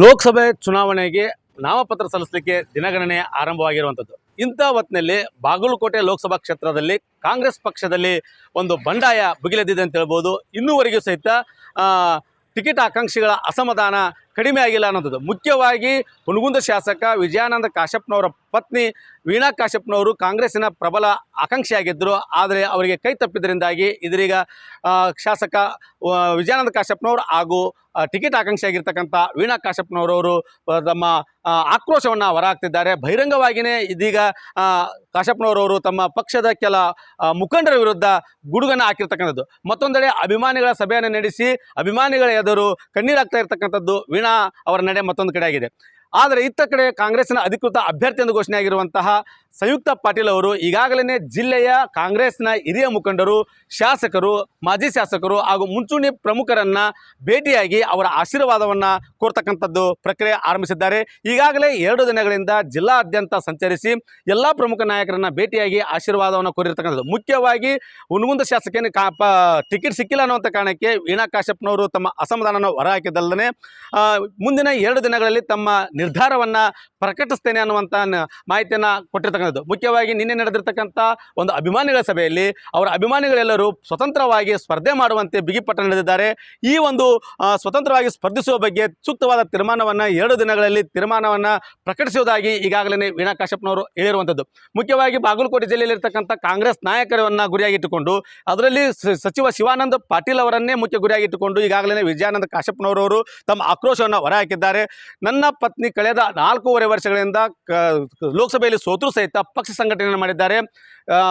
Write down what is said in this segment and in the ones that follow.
ಲೋಕಸಭೆ ಚುನಾವಣೆಗೆ ನಾಮಪತ್ರ ಸಲ್ಲಿಸಲಿಕ್ಕೆ ದಿನಗಣನೆ ಆರಂಭವಾಗಿರುವಂಥದ್ದು. ಇಂಥ ಹೊತ್ತಿನಲ್ಲಿ ಬಾಗಲಕೋಟೆ ಲೋಕಸಭಾ ಕ್ಷೇತ್ರದಲ್ಲಿ ಕಾಂಗ್ರೆಸ್ ಪಕ್ಷದಲ್ಲಿ ಒಂದು ಬಂಡಾಯ ಭುಗಿಲೆದ್ದಿದೆ ಅಂತ ಹೇಳ್ಬೋದು. ಇನ್ನೂವರೆಗೂ ಸಹಿತ ಟಿಕೆಟ್ ಆಕಾಂಕ್ಷಿಗಳ ಅಸಮಾಧಾನ ಕಡಿಮೆ ಆಗಿಲ್ಲ ಅನ್ನೋದು ಮುಖ್ಯವಾಗಿ ಹುನಗುಂದ ಶಾಸಕ ವಿಜಯಾನಂದ ಕಾಶಪ್ಪನವರ ಪತ್ನಿ ವೀಣಾ ಕಾಶ್ಯಪ್ನವರು ಕಾಂಗ್ರೆಸ್ಸಿನ ಪ್ರಬಲ ಆಕಾಂಕ್ಷಿಯಾಗಿದ್ದರು. ಆದರೆ ಅವರಿಗೆ ಕೈ ತಪ್ಪಿದ್ದರಿಂದಾಗಿ ಇದರೀಗ ಶಾಸಕ ವಿಜಯಾನಂದ ಕಾಶ್ಯಪ್ನವರು ಹಾಗೂ ಟಿಕೆಟ್ ಆಕಾಂಕ್ಷಿಯಾಗಿರ್ತಕ್ಕಂಥ ವೀಣಾ ಕಾಶ್ಯಪ್ನವರವರು ತಮ್ಮ ಆಕ್ರೋಶವನ್ನು ಹೊರಹಾಕ್ತಿದ್ದಾರೆ. ಬಹಿರಂಗವಾಗಿಯೇ ಇದೀಗ ಕಾಶ್ಯಪ್ನವರವರು ತಮ್ಮ ಪಕ್ಷದ ಕೆಲ ಮುಖಂಡರ ವಿರುದ್ಧ ಗುಡುಗನ್ನು ಹಾಕಿರ್ತಕ್ಕಂಥದ್ದು. ಮತ್ತೊಂದೆಡೆ ಅಭಿಮಾನಿಗಳ ಸಭೆಯನ್ನು ನಡೆಸಿ, ಅಭಿಮಾನಿಗಳ ಎದುರು ಕಣ್ಣೀರಾಗ್ತಾ ಇರ್ತಕ್ಕಂಥದ್ದು ವೀಣಾ ಅವರ ನಡೆ ಮತ್ತೊಂದು ಕಡೆ ಆಗಿದೆ. ಆದರೆ ಇತ್ತ ಕಡೆ ಕಾಂಗ್ರೆಸ್ನ ಅಧಿಕೃತ ಅಭ್ಯರ್ಥಿ ಎಂದು ಘೋಷಣೆಯಾಗಿರುವಂತಹ ಸಂಯುಕ್ತ ಪಾಟೀಲ್ ಅವರು ಈಗಾಗಲೇ ಜಿಲ್ಲೆಯ ಕಾಂಗ್ರೆಸ್ನ ಹಿರಿಯ ಮುಖಂಡರು, ಶಾಸಕರು, ಮಾಜಿ ಶಾಸಕರು ಹಾಗೂ ಮುಂಚೂಣಿ ಪ್ರಮುಖರನ್ನ ಭೇಟಿಯಾಗಿ ಅವರ ಆಶೀರ್ವಾದವನ್ನು ಕೋರ್ತಕ್ಕಂಥದ್ದು ಪ್ರಕ್ರಿಯೆ ಆರಂಭಿಸಿದ್ದಾರೆ. ಈಗಾಗಲೇ ಎರಡು ದಿನಗಳಿಂದ ಜಿಲ್ಲಾದ್ಯಂತ ಸಂಚರಿಸಿ ಎಲ್ಲ ಪ್ರಮುಖ ನಾಯಕರನ್ನ ಭೇಟಿಯಾಗಿ ಆಶೀರ್ವಾದವನ್ನು ಕೋರಿರ್ತಕ್ಕಂಥದ್ದು. ಮುಖ್ಯವಾಗಿ ಹುನಗುಂದ ಶಾಸಕನ ಟಿಕೆಟ್ ಸಿಕ್ಕಿಲ್ಲ ಅನ್ನುವಂಥ ಕಾರಣಕ್ಕೆ ವೀಣಾ ಕಾಶ್ಯಪ್ನವರು ತಮ್ಮ ಅಸಮಾಧಾನವನ್ನು ಹೊರಹಾಕಿದ್ದಲ್ಲದೆ ಮುಂದಿನ ಎರಡು ದಿನಗಳಲ್ಲಿ ತಮ್ಮ ನಿರ್ಧಾರವನ್ನು ಪ್ರಕಟಿಸ್ತೇನೆ ಅನ್ನುವಂಥ ಮಾಹಿತಿಯನ್ನು ಕೊಟ್ಟಿರ್ತಕ್ಕಂಥದ್ದು. ಮುಖ್ಯವಾಗಿ ನಿನ್ನೆ ನಡೆದಿರ್ತಕ್ಕಂಥ ಒಂದು ಅಭಿಮಾನಿಗಳ ಸಭೆಯಲ್ಲಿ ಅವರ ಅಭಿಮಾನಿಗಳೆಲ್ಲರೂ ಸ್ವತಂತ್ರವಾಗಿ ಸ್ಪರ್ಧೆ ಮಾಡುವಂತೆ ಬಿಗಿಪಟ್ಟ ನಡೆದಿದ್ದಾರೆ. ಈ ಒಂದು ಸ್ವತಂತ್ರವಾಗಿ ಸ್ಪರ್ಧಿಸುವ ಬಗ್ಗೆ ಸೂಕ್ತವಾದ ತೀರ್ಮಾನವನ್ನು ಎರಡು ದಿನಗಳಲ್ಲಿ ತೀರ್ಮಾನವನ್ನು ಪ್ರಕಟಿಸುವುದಾಗಿ ಈಗಾಗಲೇ ವೀಣಾ ಕಾಶ್ಯಪ್ನವರು ಹೇಳಿರುವಂಥದ್ದು. ಮುಖ್ಯವಾಗಿ ಬಾಗಲಕೋಟೆ ಜಿಲ್ಲೆಯಲ್ಲಿರ್ತಕ್ಕಂಥ ಕಾಂಗ್ರೆಸ್ ನಾಯಕರನ್ನು ಗುರಿಯಾಗಿಟ್ಟುಕೊಂಡು, ಅದರಲ್ಲಿ ಸಚಿವ ಶಿವಾನಂದ ಪಾಟೀಲ್ ಅವರನ್ನೇ ಮುಖ್ಯ ಗುರಿಯಾಗಿಟ್ಟುಕೊಂಡು ಈಗಾಗಲೇ ವಿಜಯಾನಂದ ಕಾಶ್ಯಪ್ನವರವರು ತಮ್ಮ ಆಕ್ರೋಶವನ್ನು ಹೊರಹಾಕಿದ್ದಾರೆ. ನನ್ನ ಪತ್ನಿ ಕಳೆದ ನಾಲ್ಕೂವರೆ ವರ್ಷಗಳಿಂದ ಲೋಕಸಭೆಯಲ್ಲಿ ಸೋತರೂ ಸಹಿತ ಪಕ್ಷ ಸಂಘಟನೆಯನ್ನು ಮಾಡಿದ್ದಾರೆ.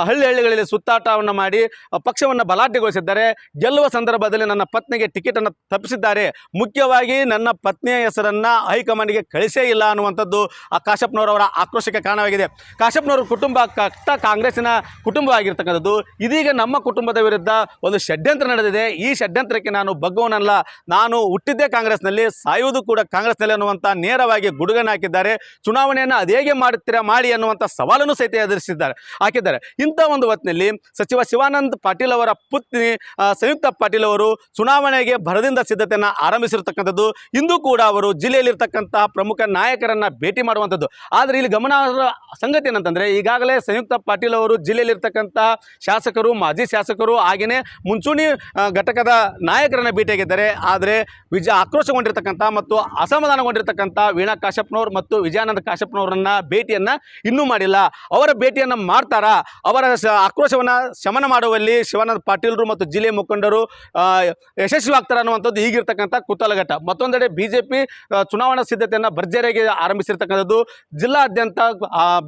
ಹಳ್ಳಿ ಹಳ್ಳಿಗಳಲ್ಲಿ ಸುತ್ತಾಟವನ್ನು ಮಾಡಿ ಪಕ್ಷವನ್ನು ಬಲಾಢ್ಯಗೊಳಿಸಿದ್ದಾರೆ. ಗೆಲ್ಲುವ ಸಂದರ್ಭದಲ್ಲಿ ನನ್ನ ಪತ್ನಿಗೆ ಟಿಕೆಟನ್ನು ತಪ್ಪಿಸಿದ್ದಾರೆ. ಮುಖ್ಯವಾಗಿ ನನ್ನ ಪತ್ನಿಯ ಹೆಸರನ್ನು ಹೈಕಮಾಂಡ್ಗೆ ಕಳಿಸೇ ಇಲ್ಲ ಅನ್ನುವಂಥದ್ದು ಆ ಕಾಶಪ್ಪನವರವರ ಆಕ್ರೋಶಕ್ಕೆ ಕಾರಣವಾಗಿದೆ. ಕಾಶಪ್ಪನವರ ಕುಟುಂಬ ಕಟ್ಟ ಕಾಂಗ್ರೆಸ್ಸಿನ ಕುಟುಂಬವಾಗಿರ್ತಕ್ಕಂಥದ್ದು ಇದೀಗ ನಮ್ಮ ಕುಟುಂಬದ ವಿರುದ್ಧ ಒಂದು ಷಡ್ಯಂತ್ರ ನಡೆದಿದೆ. ಈ ಷಡ್ಯಂತ್ರಕ್ಕೆ ನಾನು ಬಗ್ಗವನಲ್ಲ ನಾನು ಹುಟ್ಟಿದ್ದೇ ಕಾಂಗ್ರೆಸ್ನಲ್ಲಿ, ಸಾಯುವುದು ಕೂಡ ಕಾಂಗ್ರೆಸ್ನಲ್ಲಿ ಅನ್ನುವಂಥ ನೇರವಾಗಿ ಗುಡುಗನ್ನು ಹಾಕಿದ್ದಾರೆ. ಚುನಾವಣೆಯನ್ನು ಅದೇಗೆ ಮಾಡುತ್ತೀರಾ ಮಾಡಿ ಅನ್ನುವಂಥ ಸವಾಲನ್ನು ಸಹಿತ ಎದುರಿಸಿದ್ದಾರೆ. ಹಾಕಿದ್ದಾರೆ. ಇಂಥ ಒಂದು ಹೊತ್ತಿನಲ್ಲಿ ಸಚಿವ ಶಿವಾನಂದ್ ಪಾಟೀಲ್ ಅವರ ಪುತ್ನಿ ಸಂಯುಕ್ತ ಪಾಟೀಲ್ ಅವರು ಚುನಾವಣೆಗೆ ಭರದಿಂದ ಸಿದ್ಧತೆಯನ್ನು ಆರಂಭಿಸಿರ್ತಕ್ಕಂಥದ್ದು. ಇಂದು ಕೂಡ ಅವರು ಜಿಲ್ಲೆಯಲ್ಲಿರ್ತಕ್ಕಂತಹ ಪ್ರಮುಖ ನಾಯಕರನ್ನ ಭೇಟಿ ಮಾಡುವಂಥದ್ದು. ಆದರೆ ಇಲ್ಲಿ ಗಮನಾರ್ಹ ಸಂಗತಿ ಏನಂತಂದರೆ, ಈಗಾಗಲೇ ಸಂಯುಕ್ತ ಪಾಟೀಲ್ ಅವರು ಜಿಲ್ಲೆಯಲ್ಲಿರ್ತಕ್ಕಂತಹ ಶಾಸಕರು, ಮಾಜಿ ಶಾಸಕರು ಹಾಗೆಯೇ ಮುಂಚೂಣಿ ಘಟಕದ ನಾಯಕರನ್ನ ಭೇಟಿಯಾಗಿದ್ದಾರೆ. ಆದರೆ ವಿಜ, ಆಕ್ರೋಶಗೊಂಡಿರ್ತಕ್ಕಂಥ ಮತ್ತು ಅಸಮಾಧಾನಗೊಂಡಿರ್ತಕ್ಕಂಥ ವೀಣಾ ಕಾಶ್ಯಪ್ನವ್ರು ಮತ್ತು ವಿಜಯಾನಂದ ಕಾಶ್ಯಪ್ನವರನ್ನ ಭೇಟಿಯನ್ನು ಇನ್ನೂ ಮಾಡಿಲ್ಲ. ಅವರ ಭೇಟಿಯನ್ನು ಮಾಡ್ತಾರಾ? ಅವರ ಆಕ್ರೋಶವನ್ನು ಶಮನ ಮಾಡುವಲ್ಲಿ ಶಿವಾನಂದ ಪಾಟೀಲ್ರು ಮತ್ತು ಜಿಲ್ಲೆ ಮುಖಂಡರು ಯಶಸ್ವಿ ಆಗ್ತಾರೆ ಅನ್ನುವಂಥದ್ದು ಈಗಿರ್ತಕ್ಕಂಥ ಕುತ್ತಲಘಟ್ಟ ಮತ್ತೊಂದೆಡೆ ಬಿ ಜೆ ಪಿ ಚುನಾವಣಾ ಸಿದ್ಧತೆಯನ್ನು ಭರ್ಜರಿಯಾಗಿ ಆರಂಭಿಸಿರ್ತಕ್ಕಂಥದ್ದು ಜಿಲ್ಲಾದ್ಯಂತ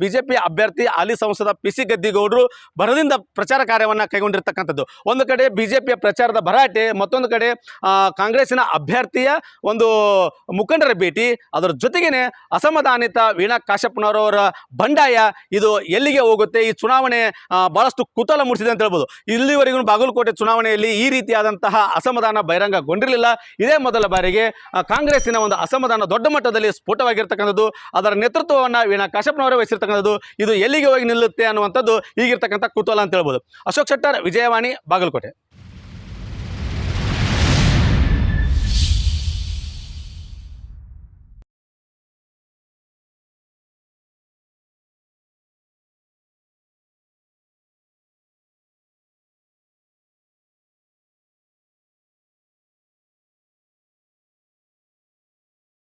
ಬಿ ಜೆ ಅಭ್ಯರ್ಥಿ ಹಾಲಿ ಸಂಸದ ಪಿ ಸಿ ಗದ್ದಿಗೌಡರು ಭರದಿಂದ ಪ್ರಚಾರ ಕಾರ್ಯವನ್ನು ಕೈಗೊಂಡಿರ್ತಕ್ಕಂಥದ್ದು. ಒಂದು ಕಡೆ ಬಿ ಜೆ ಪಿಯ ಪ್ರಚಾರದ ಭರಾಟೆ, ಮತ್ತೊಂದು ಕಡೆ ಕಾಂಗ್ರೆಸ್ಸಿನ ಅಭ್ಯರ್ಥಿಯ ಒಂದು ಮುಖಂಡರ ಭೇಟಿ, ಅದರ ಜೊತೆಗೇನೆ ಅಸಮಾಧಾನಿತ ವೀಣಾ ಕಾಶಪ್ಪನವರವರ ಬಂಡಾಯ ಇದು ಎಲ್ಲಿಗೆ ಹೋಗುತ್ತೆ? ಈ ಚುನಾವಣೆ ಬಹಳಷ್ಟು ಕುತಲ ಮೂಡಿಸಿದೆ ಅಂತ ಹೇಳ್ಬೋದು. ಇಲ್ಲಿವರೆಗೂ ಬಾಗಲಕೋಟೆ ಚುನಾವಣೆಯಲ್ಲಿ ಈ ರೀತಿಯಾದಂತಹ ಅಸಮಾಧಾನ ಬಹಿರಂಗಗೊಂಡಿರಲಿಲ್ಲ. ಇದೇ ಮೊದಲ ಬಾರಿಗೆ ಕಾಂಗ್ರೆಸ್ಸಿನ ಒಂದು ಅಸಮಾಧಾನ ದೊಡ್ಡ ಮಟ್ಟದಲ್ಲಿ ಸ್ಫೋಟವಾಗಿರ್ತಕ್ಕಂಥದ್ದು, ಅದರ ನೇತೃತ್ವವನ್ನು ವೀಣಾ ಕಾಶಪ್ಪನವರೇ ವಹಿಸಿರ್ತಕ್ಕಂಥದ್ದು, ಇದು ಎಲ್ಲಿಗೆ ಹೋಗಿ ನಿಲ್ಲುತ್ತೆ ಅನ್ನುವಂಥದ್ದು ಈಗಿರ್ತಕ್ಕಂಥ ಕುತೂಹಲ ಅಂತ ಹೇಳ್ಬೋದು. ಅಶೋಕ್ ಶೆಟ್ಟರ್, ವಿಜಯವಾಣಿ, ಬಾಗಲಕೋಟೆ.